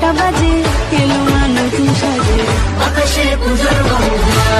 ঘণ্টা বাজে না নতুন সাজে? আকাশে পুজোর বন্ধন